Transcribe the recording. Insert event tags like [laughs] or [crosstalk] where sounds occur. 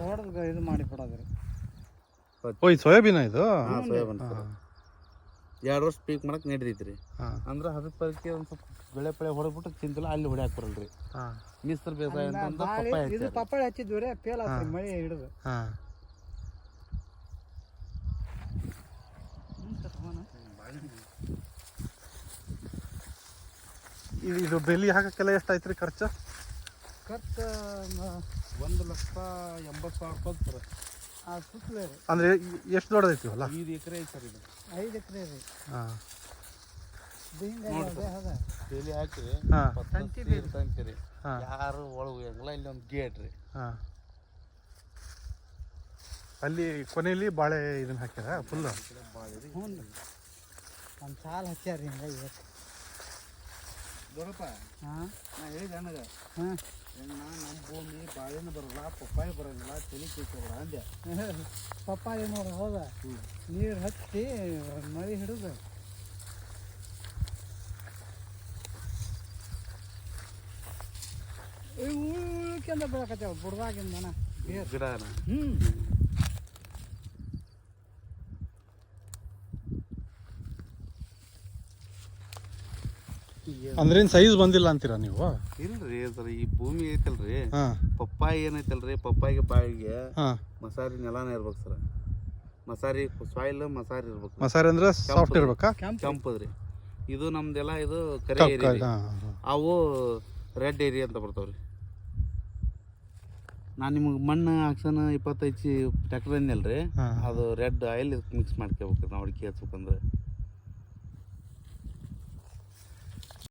ಹೊಡೆದು ಇದು ಮಾಡಿ ಬಿಡೋದ್ರಿ ಓ ಇದು ಸೋಯಾಬೀನ ಇದು? ಹಾಂ ಸೋಯಾಬೀನ್ ಎರಡು ವರ್ಷ ಪೀಕ್ ಮಾಡಕ್ಕೆ ನಡೆದೈತ್ರಿ ಅಂದ್ರ ಅಂದ್ರೆ ಅದ್ರ ಪರಕ್ಕೆ ಒಂದು ಸ್ವಲ್ಪ ಬೆಳೆ ಪಳೆ ಹೊಡೆದ್ಬಿಟ್ಟು ತಿಂತಿಲ್ಲ ಅಲ್ಲಿ ಹೊಡ್ಯಾಕ್ ಬರಲ್ರಿ ಹಾಂ. ಮಿಸ್ತ್ರ ಬೇಸಾಯ ಅಂತಂದ ಬಾಳಿ ಪಪ್ಪಾಯ ಇದು. ಪಪ್ಪಾಳಿ ಹಚ್ಚಿದ್ವಿ ರೀ ಫೇಲ್ ಆಗ್ತದೆ ಮಳೆ ಹಿಡಿದು. ಹಾಂ. ಇದು ಬೆಲಿ ಹಾಕಕ್ಕೆಲ್ಲ ಎಷ್ಟು ಆಯ್ತು ರೀ ಖರ್ಚು? ಖರ್ಚು ಒಂದು ಲಕ್ಷ ಎಂಬತ್ತು ಸಾವಿರ ರೂಪಾಯಿ ಸರ್ ಆ ಸುತ್ತಲೇ ರೀ ಅಂದರೆ ಎಷ್ಟು ದೊಡ್ಡದೈತಿ ಹೊಲ ಐದು ಎಕರೆ ಐತೆ ಸರ್ ಇದು. ಐದು ಎಕರೆ ರೀ ಹಾಂ. ಬೇಲಿ ಹಾಕಿ ಹಾಂ. ತಂತಿರಿ. ಹಾಂ. ಯಾರು ಒಳಗೆ ಹೋಗಂಗಿಲ್ಲ ಇಲ್ಲಿ ಒಂದು ಗೇಟ್ ರೀ. ಹಾಂ. ಅಲ್ಲಿ ಕೊನೆಯಲ್ಲಿ ಬಾಳೆ ಇದನ್ನ ಹಾಕ್ಯಾರ ಫುಲ್ಲು? ಹ್ಞೂ ರೀ. ಒಂದು ಸಾಲ ಹಚ್ಚಾರ ಹಿಂಗೆ ಇವತ್ತು. ದೊಡ್ಡಪ್ಪ ಹಾಂ? ನಾ ಹೇಳಿದೆ ನನಗೆ ಹಾಂ. ನಮ್ಮ ಭೂಮಿ ಬಾಳೆ ಬರಲ್ಲ ಪಪ್ಪಾಯಿ ಬರಂಗಿಲ್ಲ ತಲೆ ಕೇಳ್ಕೊಬೇಡ ಅಂದೆ. [laughs] ಪಪ್ಪಾಯಿ ನೋಡ ಹೋದ ನೀರು ಹಚ್ಚಿ ಮಳೆ ಹಿಡಿದು. ಕೆಂದ ಬೆಳಕತ್ತೇವ ಬುಡ್ದಾಗಿಂದನ? ಗಿಡನ? ಹ್ಞೂ ಅಂದ್ರೇನು ಸೈಜ್ ಬಂದಿಲ್ಲ ಅಂತೀರಾ ನೀವು? ಇಲ್ರಿ ಸರ್ ಈ ಭೂಮಿ ಐತಲ್ರಿ. ಹಾಂ. ಪಪ್ಪಾಯಿ ಏನೈತಲ್ರಿ ಪಪ್ಪಾಯಿಗೆ ಬಾಯಿಗೆ ಹಾಂ. ಮಸಾರಿ ನೆಲನೇ ಇರ್ಬೇಕು ಸರ್. ಮಸಾರಿ ಸಾಯಿಲ್ ಮಸಾರಿ ಇರ್ಬೇಕು. ಮಸಾರಿ ಅಂದ್ರೆ ಸಾಫ್ಟ್ ಇರ್ಬೇಕಾ? ಕೆಂಪು ಕೆಂಪದ್ರಿ ಇದು ನಮ್ದೆಲ್ಲ ಇದು ಕರೆ ಏರಿಯಾ ರೀ. ಅವು ರೆಡ್ ಏರಿಯಾ ಅಂತ ಬರ್ತಾವ್ರಿ ನಾನು ನಿಮಗೆ ಮಣ್ಣು ಹಾಕ್ಸನ ಇಪ್ಪತ್ತೈದು ಟ್ಯಾಕ್ಟರ್ ಅಂದಲ್ರಿ ಹಾಂ ಅದು ರೆಡ್ ಆಯಿಲ್ ಮಿಕ್ಸ್ ಮಾಡ್ಕೋಬೇಕು ನಾವು ಅಡಿಕೆ ಹಚ್ಬೇಕಂದ್ರೆ.